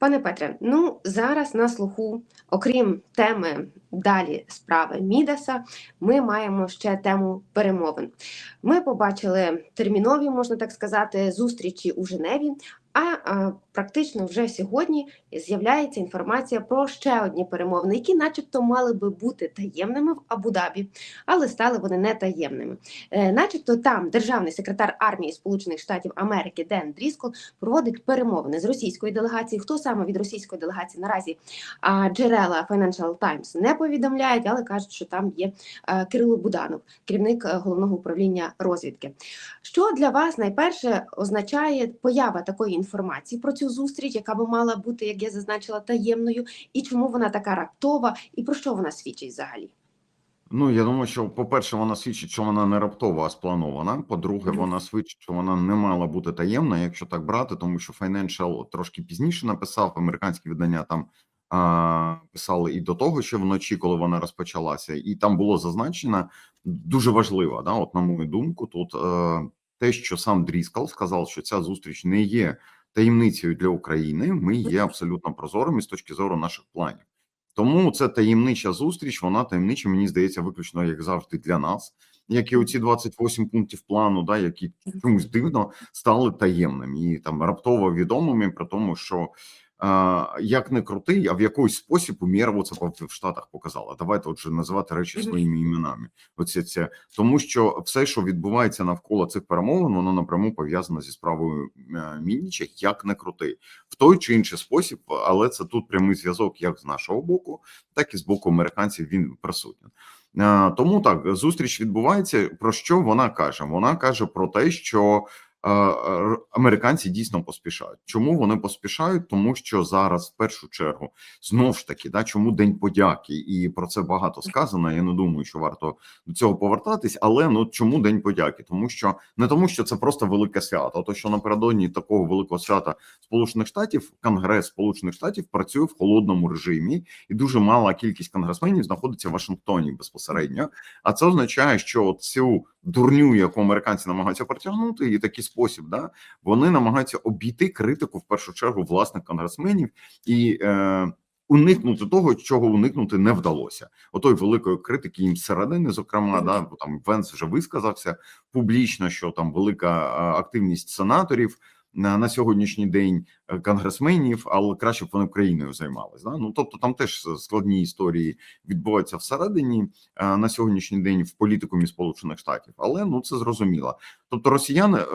Пане Петре, ну зараз на слуху, окрім теми далі справи Мідаса, ми маємо ще тему перемовин. Ми побачили термінові, можна так сказати, зустрічі у Женеві. А, практично вже сьогодні з'являється інформація про ще одні перемовини, які, начебто, мали би бути таємними в Абу-Дабі, але стали вони не таємними. Е, начебто, там державний секретар армії Сполучених Штатів Америки Ден Дріскол проводить перемовини з російською делегацією. Хто саме від російської делегації наразі джерела Financial Times не повідомляють, але кажуть, що там є Кирило Буданов, керівник головного управління розвідки. Що для вас найперше означає поява такої інформації про цю зустріч, яка би мала бути, як я зазначила, таємною, і чому вона така раптова, і про що вона свідчить взагалі? Ну, я думаю, що, по-перше, вона свідчить, що вона не раптова, а спланована. По-друге, вона свідчить, що вона не мала бути таємна, якщо так брати, тому що Financial трошки пізніше написав, американські видання там а, писали і до того, що вночі, коли вона розпочалася, і там було зазначено дуже важливо, да, от на мою думку, тут е, те, що сам Дріскал сказав, що ця зустріч не є таємницею для України, ми є абсолютно прозорими з точки зору наших планів. Тому це таємнича зустріч. Вона таємнича, мені здається, виключно як завжди для нас. Як і оці 28 пунктів плану, да, які чомусь дивно стали таємними і там раптово відомими про тому, що як не крутий, а в якийсь спосіб це в в Штатах показала. Давайте отже називати речі своїми іменами. Оце це тому, що все, що відбувається навколо цих перемовин, воно напряму пов'язано зі справою е, Мініча, як не крутий в той чи інший спосіб, але це тут прямий зв'язок, як з нашого боку, так і з боку американців. Він присутній. Е, Тому так зустріч відбувається. Про що вона каже? Вона каже про те, що американці дійсно поспішають. Чому вони поспішають? Тому що зараз, в першу чергу, знов ж таки, да, чому день подяки, і про це багато сказано. Я не думаю, що варто до цього повертатись. Але ну чому день подяки? Тому що не тому, що це просто велике свято, то що напередодні такого великого свята Сполучених Штатів Конгрес Сполучених Штатів працює в холодному режимі, і дуже мала кількість конгресменів знаходиться в Вашингтоні безпосередньо. А це означає, що цю дурню, яку американці намагаються протягнути, і такий спосіб, да вони намагаються обійти критику в першу чергу власних конгресменів і. Е, Уникнути того, чого уникнути не вдалося, отої великої критики їм середини, зокрема, да бо там Венс вже висказався публічно, що там велика активність сенаторів на, на сьогоднішній день е, конгресменів, але краще б вони Україною займалися. Да? Ну тобто там теж складні історії відбуваються всередині е, на сьогоднішній день в політикумі Сполучених Штатів, але ну це зрозуміло. Тобто, росіяни, е,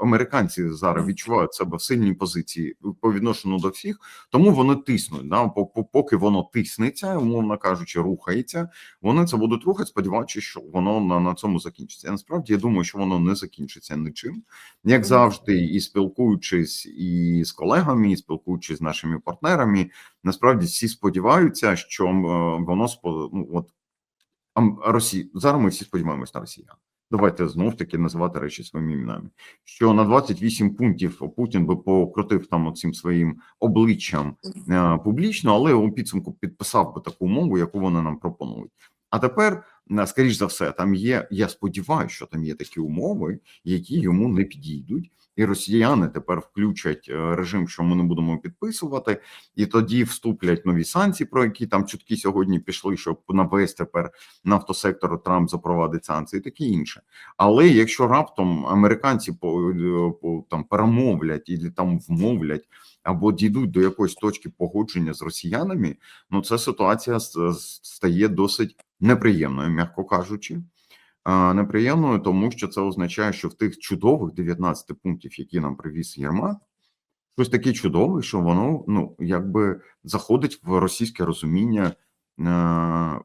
американці зараз відчувають себе в сильній позиції по відношенню до всіх, тому вони тиснуть. Да? по- по- Поки воно тиснеться, умовно кажучи, рухається. Вони це будуть рухати, сподіваючись, що воно на, на цьому закінчиться. Я Насправді я думаю, що воно не закінчиться нічим, як завжди, і спілкуючись і з колегами, і спілкуючись з нашими партнерами, насправді всі сподіваються, що е, воно ну, от Ам- Росі... зараз ми всі сподіваємось на росіян. Давайте знов таки називати речі своїми іменами. Що на 28 пунктів Путін би покрутив там цим своїм обличчям е, публічно, але у підсумку підписав би таку умову, яку вони нам пропонують. А тепер, е, скоріш за все, там є. Я сподіваюся, що там є такі умови, які йому не підійдуть, і росіяни тепер включать е, режим, що ми не будемо підписувати, і тоді вступлять нові санкції, про які там чутки сьогодні пішли, що на весь тепер нафтосектору Трамп запровадить санкції, і таке інше. Але якщо раптом американці по, е, по там перемовлять і там вмовлять або дійдуть до якоїсь точки погодження з росіянами, ну це ситуація стає досить неприємною, м'яко кажучи. Неприємною, тому що це означає, що в тих чудових 19 пунктів, які нам привіз Єрмак, щось таке чудове, що воно ну якби заходить в російське розуміння, е,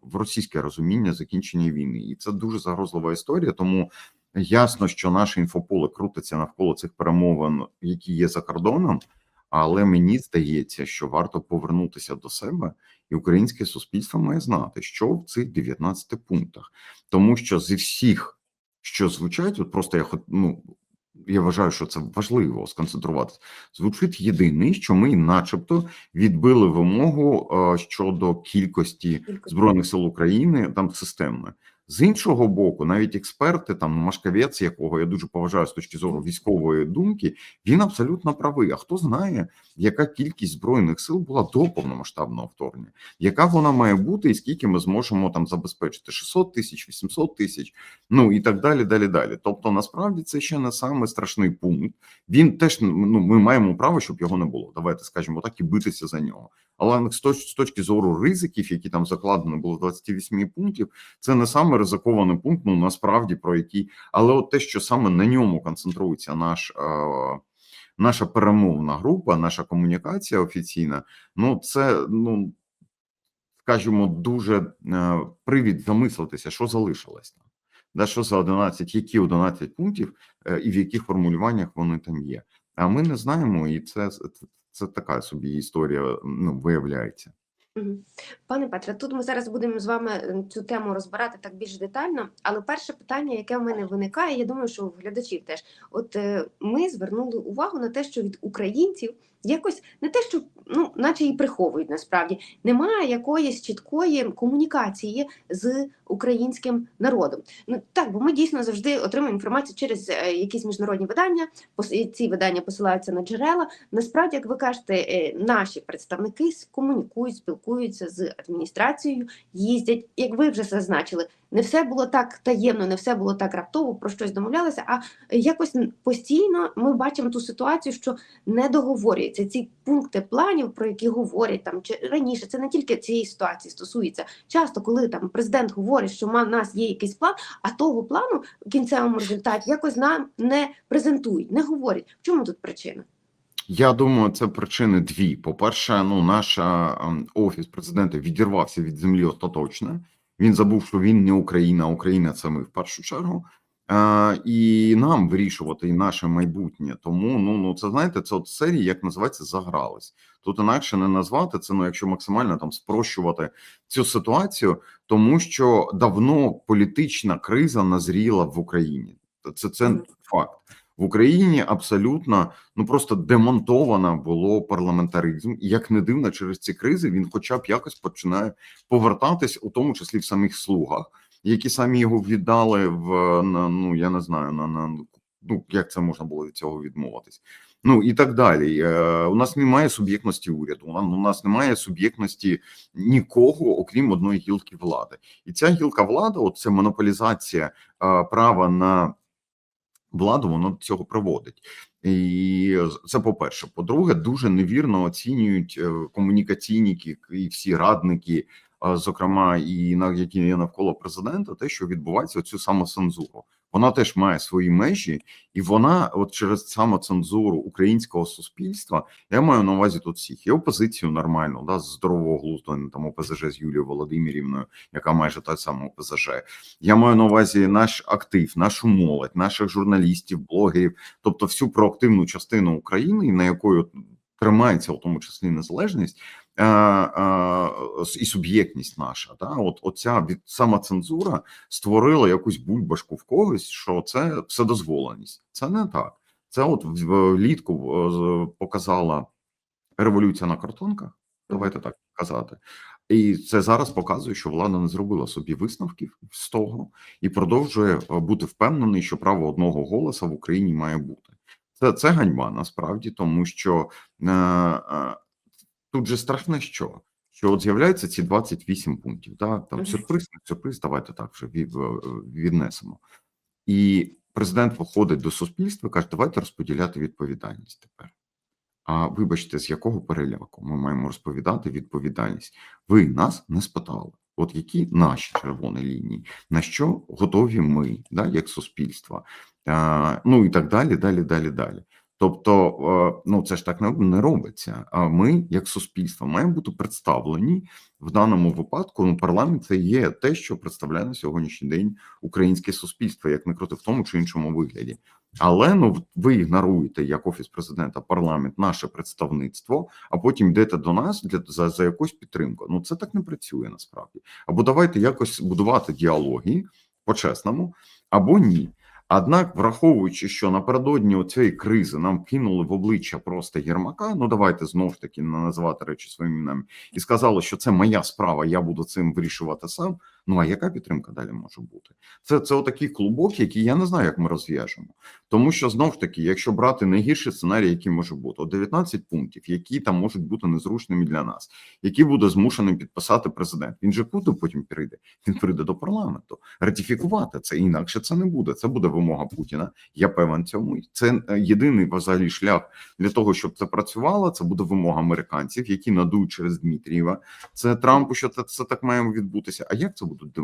в російське розуміння закінчення війни, і це дуже загрозлива історія. Тому ясно, що наше інфополе крутиться навколо цих перемовин, які є за кордоном. Але мені здається, що варто повернутися до себе, і українське суспільство має знати, що в цих 19 пунктах, тому що зі всіх, що звучать, от просто я ну, я вважаю, що це важливо сконцентруватися. Звучить єдиний, що ми, начебто, відбили вимогу щодо кількості збройних сил України там системно. З іншого боку, навіть експерти, там Машкавець, якого я дуже поважаю з точки зору військової думки, він абсолютно правий. А хто знає, яка кількість збройних сил була до повномасштабного вторгнення, яка вона має бути, і скільки ми зможемо там забезпечити 600 тисяч, 800 тисяч, ну і так далі, далі, далі. Тобто, насправді це ще не самий страшний пункт. Він теж ну ми маємо право, щоб його не було. Давайте скажемо так і битися за нього. Але з точки зору ризиків, які там закладено було 28 пунктів, це не саме ризикований пункт. Ну насправді про який, але от те, що саме на ньому концентрується наш. Е- Наша перемовна група, наша комунікація офіційна, ну це ну скажімо, дуже е, привід замислитися, що залишилось там, да, що за 11, які 11 пунктів е, і в яких формулюваннях вони там є. А ми не знаємо, і це, це, це така собі історія ну, виявляється. Пане Петре, тут ми зараз будемо з вами е, цю тему розбирати так більш детально. Але перше питання, яке в мене виникає, я думаю, що в глядачів теж. От е, ми звернули увагу на те, що від українців якось не те, що ну, наче і приховують насправді, немає якоїсь чіткої комунікації з українським народом. Ну так, бо ми дійсно завжди отримуємо інформацію через е, якісь міжнародні видання. ці видання посилаються на джерела. Насправді, як ви кажете, е, наші представники комунікують, спілкуються з адміністрацією, їздять. Як ви вже зазначили, не все було так таємно, не все було так раптово, про щось домовлялися. А якось постійно ми бачимо ту ситуацію, що не договорюються ці пункти планів, про які говорять там чи раніше. Це не тільки цієї ситуації стосується. Часто, коли там президент говорить, що в нас є якийсь план, а того плану в кінцевому результаті якось нам не презентують, не говорять. В чому тут причина? Я думаю, це причини дві. По-перше, ну наш ем, офіс президента відірвався від землі остаточно. Він забув, що він не Україна, а Україна це ми в першу чергу. І нам вирішувати і наше майбутнє. Тому ну ну це знаєте, це от серії, як називається, загрались. Тут інакше не назвати це. Ну, якщо максимально там спрощувати цю ситуацію, тому що давно політична криза назріла в Україні. Це це факт. В Україні абсолютно ну просто демонтовано було парламентаризм, як не дивно, через ці кризи він, хоча б якось починає повертатись, у тому числі в самих слугах, які самі його віддали в на ну я не знаю на, на ну як це можна було від цього відмовитись. Ну і так далі. Е, у нас немає суб'єктності уряду. У нас немає суб'єктності нікого, окрім одної гілки влади. І ця гілка влади, от це монополізація е, права на владу, воно до цього приводить. І це по-перше. По-друге, дуже невірно оцінюють е, комунікаційники і всі радники, зокрема, і на які є навколо президента, те, що відбувається оцю самоцензуру. Вона теж має свої межі, і вона, от через самоцензуру українського суспільства, я маю на увазі тут всіх і опозицію нормальну, да, з здорового глузду, там ОПЗЖ з Юлією Володимирівною, яка майже та сама ОПЗЖ. Я маю на увазі наш актив, нашу молодь, наших журналістів, блогерів, тобто всю проактивну частину України, на якою тримається в тому числі незалежність і суб'єктність наша. Да? От оця від самоцензура створила якусь бульбашку в когось, що це вседозволеність. Це не так. Це от влітку показала революція на картонках. Давайте так казати. І це зараз показує, що влада не зробила собі висновків з того і продовжує е, бути впевнений, що право одного голоса в Україні має бути. Це, це ганьба насправді, тому що е, е, тут же страшне що? Що от з'являються ці 28 пунктів, да? там сюрприз, не сюрприз, давайте так вже е, віднесемо. І президент виходить до суспільства і каже, давайте розподіляти відповідальність тепер. А вибачте, з якого переляку ми маємо розповідати відповідальність? Ви нас не спитали. От які наші червоні лінії, на що готові ми, да, як суспільство, а, ну і так далі, далі, далі, далі. Тобто, е, ну це ж так не, робиться. А ми, як суспільство, маємо бути представлені в даному випадку. Ну, парламент це є те, що представляє на сьогоднішній день українське суспільство, як не крути в тому чи іншому вигляді. Але ну ви ігноруєте як офіс президента, парламент, наше представництво, а потім йдете до нас для за, за якусь підтримку. Ну це так не працює насправді. Або давайте якось будувати діалоги по-чесному, або ні. Однак, враховуючи, що напередодні цієї кризи нам кинули в обличчя просто Єрмака, ну давайте знову ж таки не називати речі своїми іменами, і сказали, що це моя справа, я буду цим вирішувати сам. Ну а яка підтримка далі може бути? Це це отакий клубок, який я не знаю, як ми розв'яжемо. Тому що знов ж таки, якщо брати найгірший сценарій, який може бути, от 19 пунктів, які там можуть бути незручними для нас, які буде змушеним підписати президент. Він же куди потім прийде? Він прийде до парламенту ратифікувати це. Інакше це не буде. Це буде вимога Путіна. Я певен цьому. Це е, єдиний взагалі шлях для того, щоб це працювало. Це буде вимога американців, які надують через Дмитрієва. Це Трампу, що це, це так має відбутися. А як це будуть е,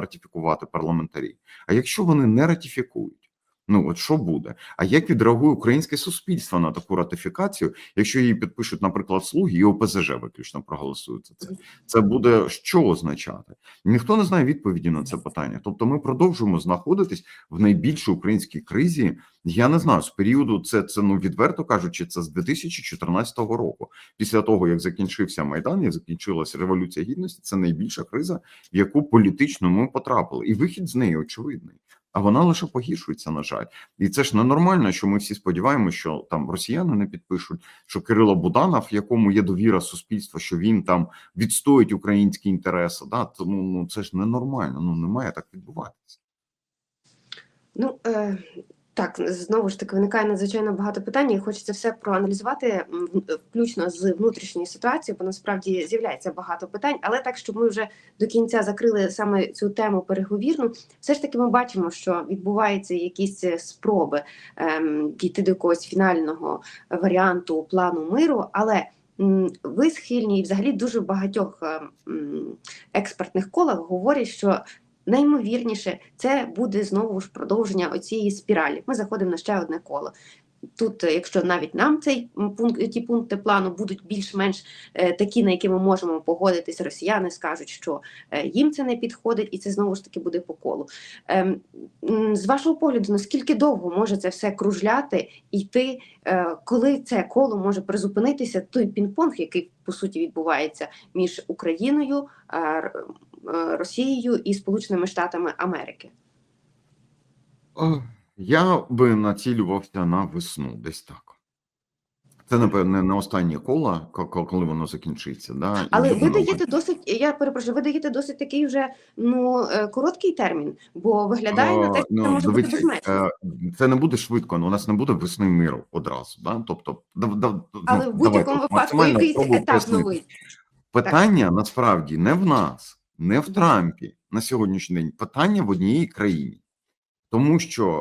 ратифікувати парламентарі? А якщо вони не ратифікують? Ну от що буде? А як відреагує українське суспільство на таку ратифікацію, якщо її підпишуть, наприклад, слуги і ОПЗЖ виключно проголосують за це? Це буде що означати? Ніхто не знає відповіді на це питання. Тобто, ми продовжуємо знаходитись в найбільшій українській кризі. Я не знаю з періоду, це це ну відверто кажучи, це з 2014 року. Pісля того як закінчився майдан, як закінчилася революція гідності, це найбільша криза, в яку політично ми потрапили, і вихід з неї очевидний. А вона лише погіршується, на жаль, і це ж ненормально, що ми всі сподіваємося, що там росіяни не підпишуть, що Кирило Буданов, якому є довіра суспільства, що він там відстоїть українські інтереси. Да, тому ну це ж ненормально. Ну не має так відбуватися. Ну е, так, знову ж таки виникає надзвичайно багато питань, і хочеться все проаналізувати, включно з внутрішньої ситуації, бо насправді з'являється багато питань, але так, щоб ми вже до кінця закрили саме цю тему переговірну, все ж таки ми бачимо, що відбуваються якісь е, спроби ем, дійти до якогось фінального варіанту плану миру, але ви схильні і взагалі дуже в багатьох ем, експертних колах говорять, що наймовірніше це буде знову ж продовження оцієї спіралі. Ми заходимо на ще одне коло. Тут, е, якщо навіть нам цей пункт, ті пункти плану будуть більш-менш е, такі, на які ми можемо погодитись, росіяни скажуть, що е, їм це не підходить, і це знову ж таки буде по колу. Ем, з вашого погляду, наскільки довго може це все кружляти і йти, е, коли це коло може призупинитися, той пінг-понг, який по суті відбувається між Україною, е, е, Росією і Сполученими Штатами Америки? Я би націлювався на весну, десь так. Це напевне не останнє коло, ко- ко- коли воно закінчиться. Да? Але буде ви нове. даєте досить, я перепрошую, ви даєте досить такий вже ну е, короткий термін, бо виглядає на те, що ну, це може бути дивіться, безмежно. е, Це не буде швидко, ну, у нас не буде весни миру одразу. Да? Тобто, дав, дав, Але ну, в будь-якому випадку якийсь етап новий. Питання насправді не в нас, не в Трампі на сьогоднішній день. Питання в одній країні. Тому що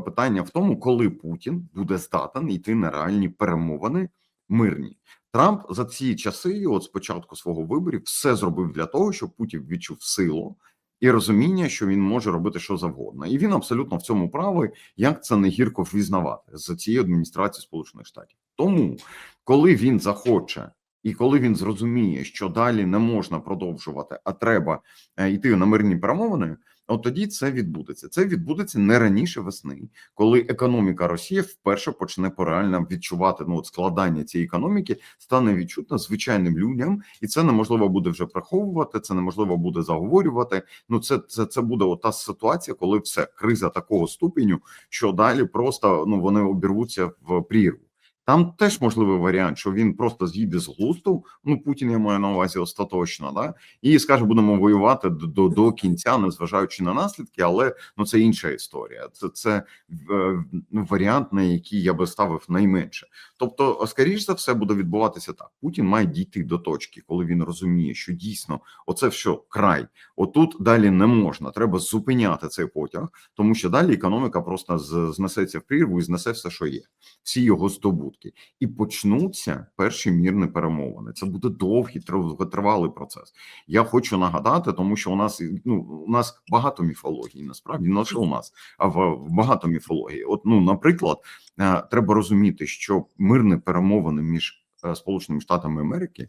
е, питання в тому, коли Путін буде здатен йти на реальні перемовини мирні. Трамп за ці часи, от з початку свого виборів, все зробив для того, щоб Путін відчув силу і розуміння, що він може робити що завгодно, і він абсолютно в цьому правий, як це не гірко визнавати за цією адміністрацією Сполучених Штатів. Тому, коли він захоче. І коли він зрозуміє, що далі не можна продовжувати, а треба е, йти на мирні перемовини, от тоді це відбудеться. Це відбудеться не раніше весни, коли економіка Росії вперше почне реально відчувати ну от складання цієї економіки, стане відчутно звичайним людям, і це неможливо буде вже приховувати. Це неможливо буде заговорювати. Ну це це, це буде ота ситуація, коли все криза такого ступеню, що далі просто ну вони обірвуться в прірву. Там теж можливий варіант, що він просто з'їде з глузду. Ну Путін я маю на увазі остаточно, да і скаже, будемо воювати до, до, до кінця, незважаючи на наслідки, але ну це інша історія. Це це е, ну, варіант, на який я би ставив найменше. Тобто, скоріш за все, буде відбуватися так. Путін має дійти до точки, коли він розуміє, що дійсно оце все край. Отут далі не можна. Треба зупиняти цей потяг, тому що далі економіка просто знесеться в прірву і знесе все, що є, всі його здобутки, і почнуться перші мірні перемовини. Це буде довгий тривалий процес. Я хочу нагадати, тому що у нас ну у нас багато міфології, насправді не лише у нас, а в, багато міфології. От ну, наприклад, е, треба розуміти, що мирні перемовини між е, Сполученими Штатами Америки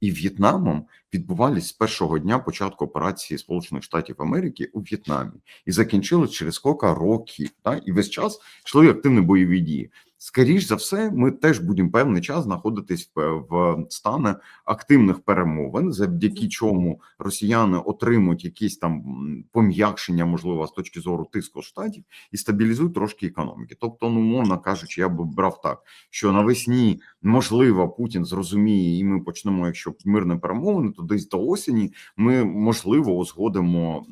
і В'єтнамом відбувались з першого дня початку операції Сполучених Штатів Америки у В'єтнамі і закінчили через кілька років. Та і весь час йшли активні бойові дії. Скоріш за все, ми теж будемо певний час знаходитись в, стані активних перемовин, завдяки чому росіяни отримують якісь там пом'якшення, можливо, з точки зору тиску штатів і стабілізують трошки економіки. Тобто, ну мовно кажучи, я би брав так, що навесні можливо Путін зрозуміє, і ми почнемо, якщо мирне перемовини, то десь до осені ми можливо узгодимо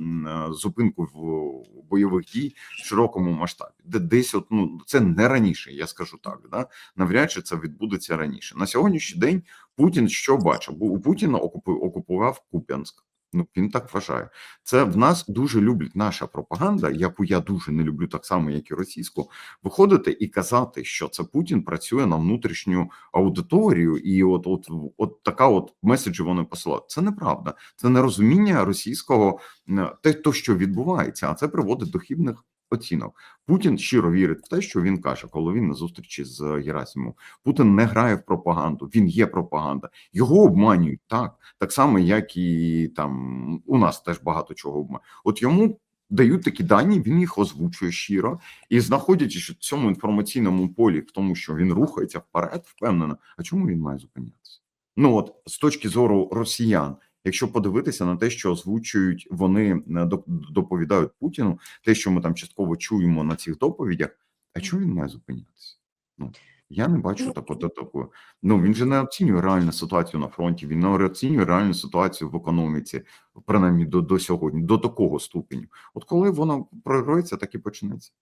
зупинку в бойових дій в широкому масштабі, де десь от ну це не раніше, я скажу так. Да навряд чи це відбудеться раніше. На сьогоднішній день Путін що бачив? Бо у Путіна окупу- окупував Куп'янськ. Ну він так вважає. Це в нас дуже люблять наша пропаганда, яку я дуже не люблю, так само як і російську. Виходити і казати, що це Путін працює на внутрішню аудиторію, і от, от, от така от меседжі вони посилають. Це неправда. Це нерозуміння російського е, те, то, що відбувається, а це приводить до хибних оцінок. Путін щиро вірить в те, що він каже, коли він на зустрічі з Герасимом. Путін не грає в пропаганду. Він є пропаганда. Його обманюють так, так само, як і там у нас теж багато чого обманюють. От йому. Дають такі дані, він їх озвучує щиро і знаходячись в цьому інформаційному полі, в тому, що він рухається вперед, впевнено. А чому він має зупинятися? Ну от з точки зору росіян, якщо подивитися на те, що озвучують вони е, доповідають Путіну, те, що ми там частково чуємо на цих доповідях, а чому він має зупинятися? Ну я не бачу Ну, такого такого. Ну він же не оцінює реальну ситуацію на фронті. Він не оцінює реальну ситуацію в економіці, принаймні до, до сьогодні, до такого ступеню. От коли воно програється, так і почнеться.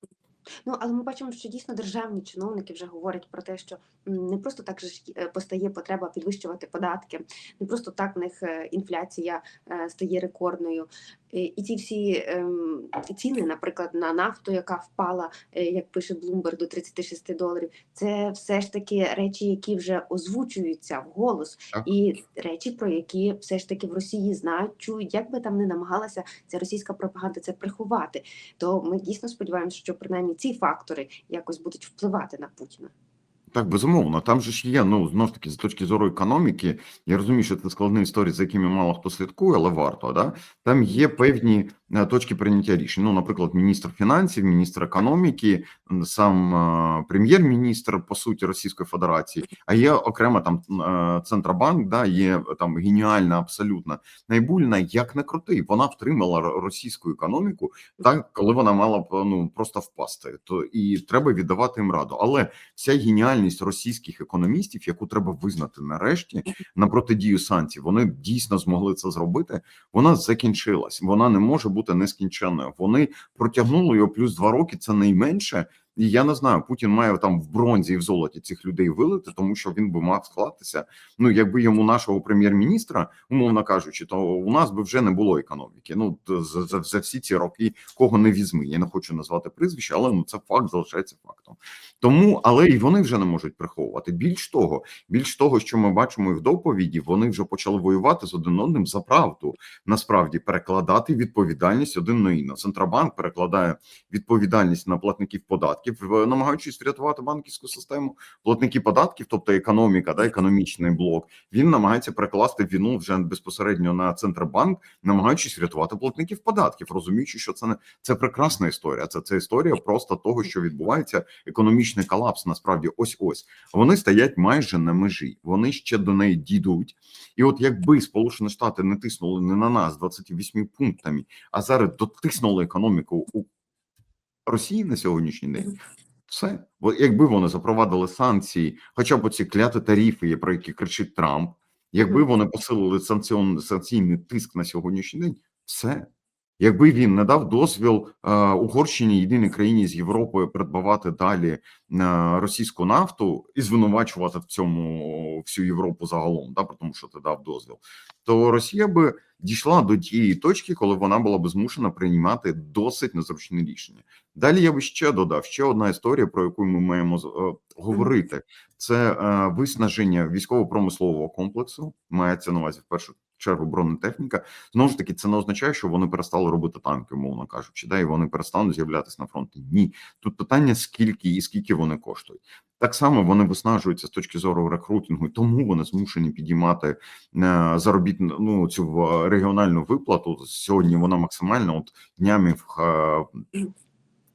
Ну, але ми бачимо, що дійсно державні чиновники вже говорять про те, що не просто так же е, постає потреба підвищувати податки, не просто так в них е, інфляція е, стає рекордною. І ці всі ем, ціни, наприклад, на нафту, яка впала, як пише Bloomberg, до 36 доларів, це все ж таки речі, які вже озвучуються вголос, Так. і речі, про які все ж таки в Росії знають, чують, як би там не намагалася ця російська пропаганда це приховати то ми дійсно сподіваємося, що принаймні ці фактори якось будуть впливати на Путіна. Так, безумовно, там же ж є, ну знов ж таки, з точки зору економіки, я розумію, що це складні історії, за якими мало хто слідкує, але варто. Да? Там є певні точки прийняття рішень. Ну, наприклад, міністр фінансів, міністр економіки, сам е, прем'єр-міністр по суті Російської Федерації, а є окремо там е, Центробанк, да, є там геніальна, абсолютно найбульна, як не крути. Вона втримала російську економіку, так коли вона мала ну просто впасти. То і треба віддавати їм раду. Але вся геніальність російських економістів, яку треба визнати нарешті на протидію санкцій, вони дійсно змогли це зробити. Вона закінчилась. Вона не може бути нескінченною. Вони протягнули його плюс два роки. Це найменше. І я не знаю, Путін має там в бронзі і в золоті цих людей вилити, тому що він би мав склатися. Ну, якби йому нашого прем'єр-міністра, умовно кажучи, то у нас би вже не було економіки. Ну за, за, за всі ці роки кого не візьми. Я не хочу назвати прізвище, але ну це факт залишається фактом. Тому, але і вони вже не можуть приховувати. Більш того, більш того, що ми бачимо і в доповіді, вони вже почали воювати з один одним за правду. Насправді перекладати відповідальність один на інного. Центробанк перекладає відповідальність на платників податків, намагаючись врятувати банківську систему. Платники податків, тобто економіка, да, економічний блок, він намагається перекласти вину вже безпосередньо на центробанк, намагаючись врятувати платників податків, розуміючи, що це не це прекрасна історія. Це це історія просто того, що відбувається економічний колапс. Насправді, ось ось вони стоять майже на межі. Вони ще до неї дійдуть. І от якби Сполучені Штати не тиснули не на нас 28 пунктами, а зараз дотиснули економіку у Росії на сьогоднішній день. Все, Бо якби вони запровадили санкції, хоча б ці кляті тарифи, про які кричить Трамп, якби вони посилили санкціон, санкційний тиск на сьогоднішній день, все. Якби він не дав дозвіл е, Угорщині, єдиній країні з Європи, придбавати далі е, російську нафту і звинувачувати в цьому всю Європу загалом, да, тому що ти дав дозвіл, то Росія би дійшла до тієї точки, коли вона була б змушена приймати досить незручні рішення. Далі я би ще додав ще одна історія, про яку ми маємо е, говорити. Це виснаження військово-промислового комплексу. Мається на увазі в першу чергу бронетехніка. Знову ж таки, це не означає, що вони перестали робити танки, умовно кажучи, да, і вони перестануть з'являтися на фронті. Ні, тут питання скільки і скільки вони коштують. Так само вони виснажуються з точки зору рекрутингу, тому вони змушені підіймати е, заробітну ну цю е, регіональну виплату. Сьогодні вона максимальна. От днями в Ха-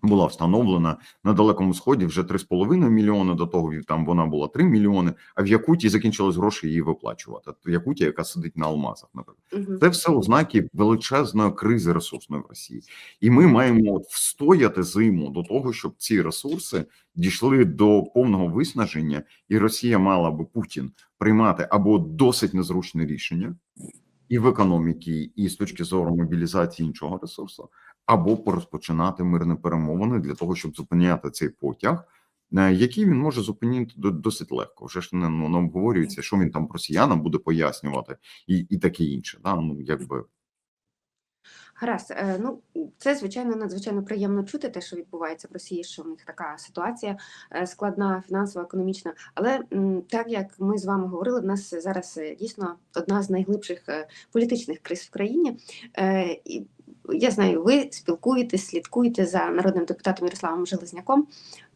була встановлена на далекому сході вже 3,5 мільйони. До того там вона була 3 мільйони. А в Якутії закінчились гроші її виплачувати. Якутія, яка сидить на алмазах, наприклад. Мгм. Це все ознаки величезної кризи ресурсної в Росії, і ми маємо встояти зиму до того, щоб ці ресурси дійшли до повного виснаження, і Росія мала би Путін приймати або досить незручне рішення і в економіці, і з точки зору мобілізації іншого ресурсу, або порозпочинати мирні перемовини для того, щоб зупиняти цей потяг. е, Який він може зупинити до- досить легко, вже ж не, ну, не обговорюється, що він там росіянам буде пояснювати, і, і таке інше. Да? Ну якби Гаразд, Е, ну це звичайно надзвичайно приємно чути те, що відбувається в Росії, що в них така ситуація е, складна, фінансово, економічна. Але так як ми з вами говорили, в нас зараз дійсно одна з найглибших політичних криз в країні. І я знаю, ви спілкуєтесь, слідкуєте за народним депутатом Ярославом Железняком.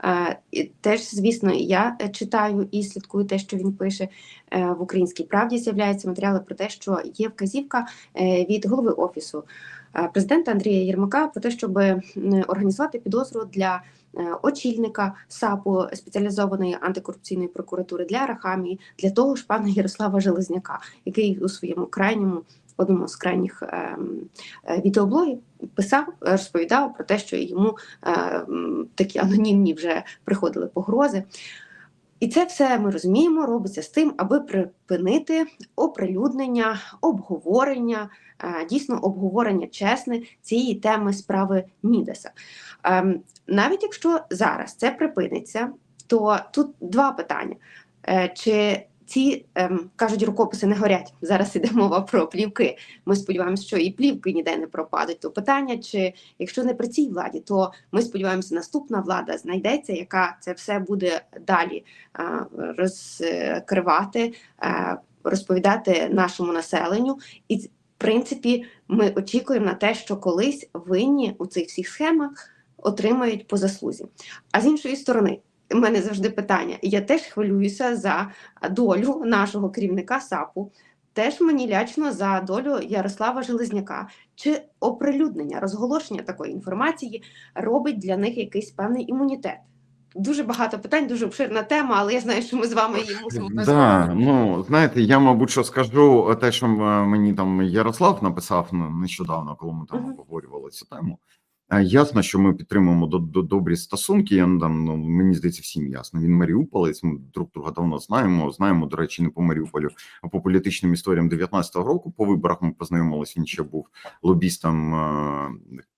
Е, теж, звісно, я е, читаю і слідкую те, що він пише. Е, В українській правді з'являються матеріали про те, що є вказівка від голови офісу президента Андрія Єрмака про те, щоб організувати підозру для очільника САПу спеціалізованої антикорупційної прокуратури для Арахамії, для того ж пана Ярослава Железняка, який у своєму крайньому одному з крайніх ем, е, відеоблогів писав, розповідав про те, що йому е, такі анонімні вже приходили погрози. І це все ми розуміємо, робиться з тим, аби припинити оприлюднення, обговорення, е, дійсно обговорення чесне цієї теми справи Мідеса. Ем, Навіть якщо зараз це припиниться, то тут два питання. Е, Чи ці ем, кажуть, рукописи не горять. Зараз іде мова про плівки. Ми сподіваємося, що і плівки ніде не пропадуть. То питання, чи якщо не при цій владі, то ми сподіваємося, наступна влада знайдеться, яка це все буде далі а, розкривати, а, розповідати нашому населенню. І в принципі, ми очікуємо на те, що колись винні у цих всіх схемах отримають по заслузі. А з іншої сторони. У мене завжди питання. Я теж хвилююся за долю нашого керівника САПу. Теж мені лячно за долю Ярослава Железняка. Чи оприлюднення, розголошення такої інформації робить для них якийсь певний імунітет? Дуже багато питань, дуже обширна тема, але я знаю, що ми з вами її мусимо Да, ну знаєте, я мабуть що скажу те, що мені там Ярослав написав ну, нещодавно, коли ми там обговорювали цю тему. Ясно, що ми підтримуємо до добрі стосунки. Я ну, там ну мені здається, всім ясно. Він маріуполець. Ми друг друга давно знаємо. Знаємо, до речі, не по Маріуполю, а по політичним історіям 19-го року. По виборах ми познайомилися. Він ще був лобістом е,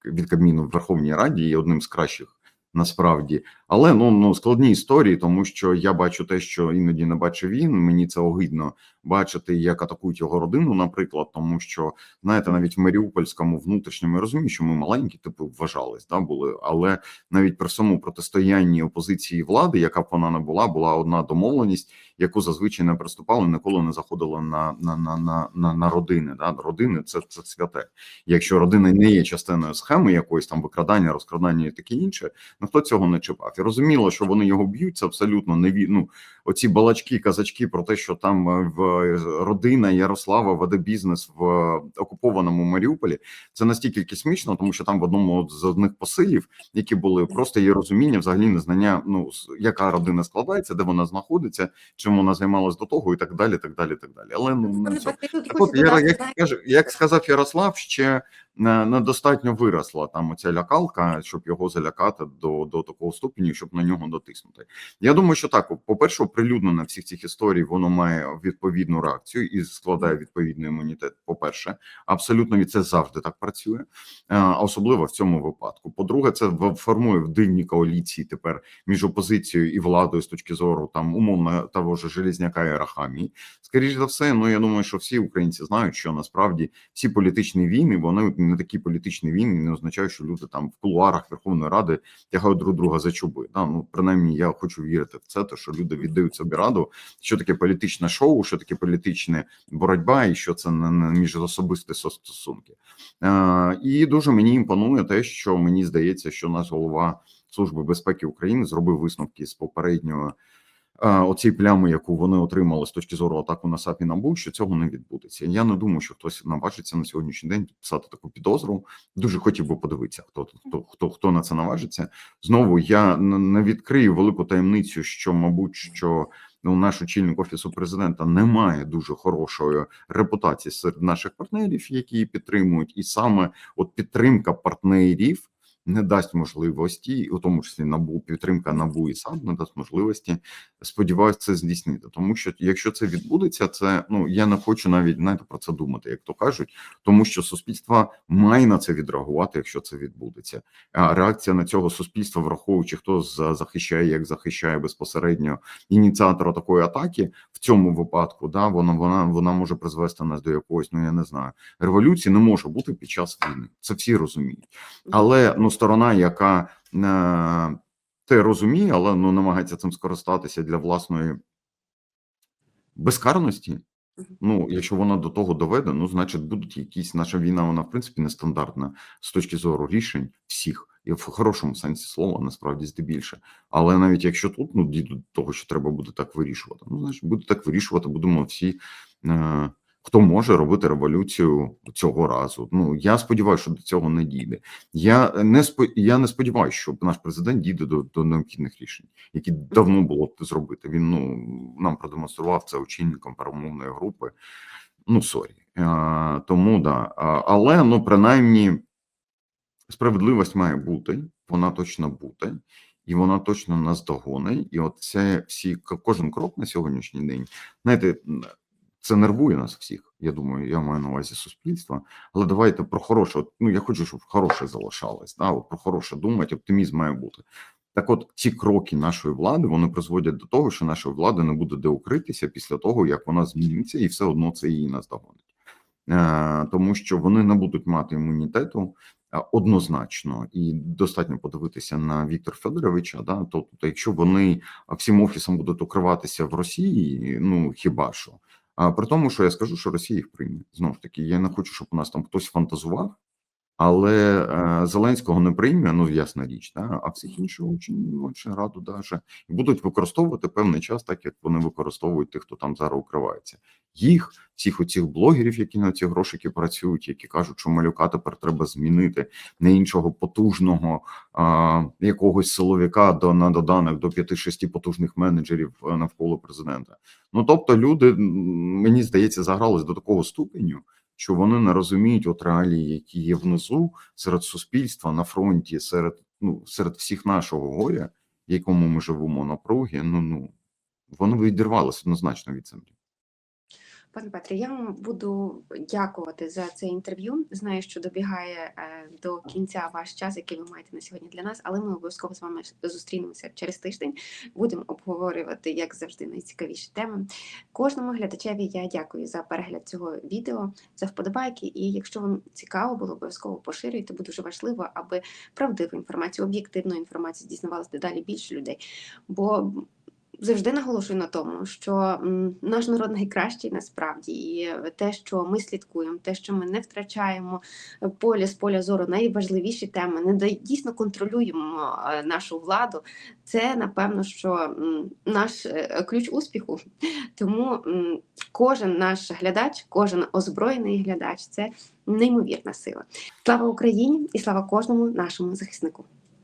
від Кабміну в Верховній Раді і одним з кращих насправді. Але ну, ну складні історії, тому що я бачу те, що іноді не бачив він. Мені це огидно бачити, як атакують його родину, наприклад, тому що знаєте, навіть в Маріупольському внутрішньому розумію, що ми маленькі, типу, вважались, да, були, але навіть при всьому протистоянні опозиції влади, яка б вона не була, була одна домовленість, яку зазвичай не приступали, ніколи не заходили на на, на, на, на, на родини. Да? Родини це, це святе. Якщо родина не є частиною схеми якоїсь там викрадання, розкрадання і таке інше, ну хто цього не чіпав? І розуміло, що вони його б'ють, це абсолютно неві... ну, оці балачки, казачки про те, що там е, в родина Ярослава веде бізнес в окупованому Маріуполі. Це настільки смішно, тому що там в одному з одних посилів, які були просто є розуміння, взагалі незнання, ну яка родина складається, де вона знаходиться, чим вона займалась до того, і так далі. так далі, так далі. Але ну не це. Так от, я, як, як сказав Ярослав, ще не- недостатньо виросла там оця лякалка, щоб його залякати до, до такого ступеню, щоб на нього дотиснути. Я думаю, що так, по-перше, оприлюднення всіх цих історій, воно має відповідну реакцію і складає відповідний імунітет. По-перше, абсолютно від це завжди так працює, е, а особливо в цьому випадку. По-друге, це формує в дивні коаліції тепер між опозицією і владою з точки зору там умовно того ж Железняка і Арахамії. Скоріше за все, ну я думаю, що всі українці знають, що насправді всі політичні війни, вони не такі політичні війни, не означають, що люди там в кулуарах Верховної Ради тягають друг друга за чуби. Да? Ну принаймні, я хочу вірити в це, те, що люди віддають собі раду, що таке політичне шоу, що таке політична боротьба, і що це не, не міжособисті стосунки. Е, і дуже мені імпонує те, що мені здається, що наш голова Служби безпеки України зробив висновки з попереднього оцій плями, яку вони отримали з точки зору атаку на САП і НАБУ, що цього не відбудеться. Я не думаю, що хтось наважиться на сьогоднішній день підписати таку підозру. Дуже хотів би подивитися, хто хто хто, хто на це наважиться. Знову я не відкрию велику таємницю, що мабуть, що ну, наш очільник офісу президента не має дуже хорошої репутації серед наших партнерів, які її підтримують, і саме от підтримка партнерів не дасть можливості, у тому числі набу підтримка набу і САП не дасть можливості. Сподіваюся, це здійснити. Тому що якщо це відбудеться, це ну я не хочу навіть знаєте, про це думати, як то кажуть, тому що суспільство має на це відреагувати, якщо це відбудеться. А реакція на цього суспільства, враховуючи хто захищає, як захищає безпосередньо ініціатора такої атаки, в цьому випадку, да, вона вона вона може призвести нас до якогось, ну я не знаю, революції не може бути під час війни. Це всі розуміють. Але ну сторона, яка е, те розуміє, але ну намагається цим скористатися для власної безкарності. Ну, якщо вона до того доведе, ну значить будуть якісь наша війна, вона в принципі нестандартна з точки зору рішень всіх, і в хорошому сенсі слова, насправді здебільше. Але навіть якщо тут ну дійдуть до того, що треба буде так вирішувати, ну значить буде так вирішувати, будемо всі. Е, Хто може робити революцію цього разу? Ну я сподіваюся, що до цього не дійде. Я не спо- я не сподіваюся, що наш президент дійде до, до необхідних рішень, які давно було б зробити. Він ну нам продемонстрував це очільником перемовної групи. Ну сорі, а, тому да. А, але ну принаймні справедливість має бути, вона точно буде, і вона точно нас догонить. І от це всі кожен крок на сьогоднішній день. Знаєте, це нервує нас всіх. Я думаю, я маю на увазі суспільства. Але давайте про хороше. От, ну я хочу, щоб хороше залишалось. Да? От про хороше думати, оптимізм має бути. Так, от ці кроки нашої влади вони призводять до того, що наша влада не буде де укритися після того, як вона зміниться, і все одно це її наздогонить. Е, тому що вони не будуть мати імунітету е, однозначно, і достатньо подивитися на Віктора Федоровича. Да, то, тобто, якщо вони всім офісом будуть укриватися в Росії, ну хіба що. А при тому, що я скажу, що Росія їх прийме знову ж таки. Я не хочу, щоб у нас там хтось фантазував, але е, Зеленського не прийме, ну ясна річ, да, а всіх інших очень, раду даже і будуть використовувати певний час, так як вони використовують тих, хто там зараз укривається. Їх, всіх оцих блогерів, які на ці грошики працюють, які кажуть, що малюка тепер треба змінити на іншого потужного а, якогось силовика до на доданих до 5-6 потужних менеджерів е, навколо президента. Ну тобто, люди мені здається загрались до такого ступеню, що вони не розуміють от реалії, які є внизу серед суспільства на фронті, серед ну серед всіх нашого горя, якому ми живемо напруги. Ну ну вони відірвалися однозначно від землі. Пане Петре, я вам буду дякувати за це інтерв'ю. Знаю, що добігає е, до кінця ваш час, який ви маєте на сьогодні для нас, але ми обов'язково з вами зустрінемося через тиждень. Будемо обговорювати, як завжди, найцікавіші теми. Кожному глядачеві я дякую за перегляд цього відео, за вподобайки. І якщо вам цікаво було, обов'язково поширюйте, бо дуже важливо, аби правдиву інформацію, об'єктивну інформацію дізнавалося дедалі більше людей. Бо завжди наголошую на тому, що наш народ найкращий насправді, і те, що ми слідкуємо, те, що ми не втрачаємо поля з поля зору, найважливіші теми, не дійсно контролюємо е, нашу владу. Це напевно, що наш е, ключ успіху. Тому кожен наш глядач, кожен озброєний глядач це неймовірна сила. Слава Україні і слава кожному нашому захиснику.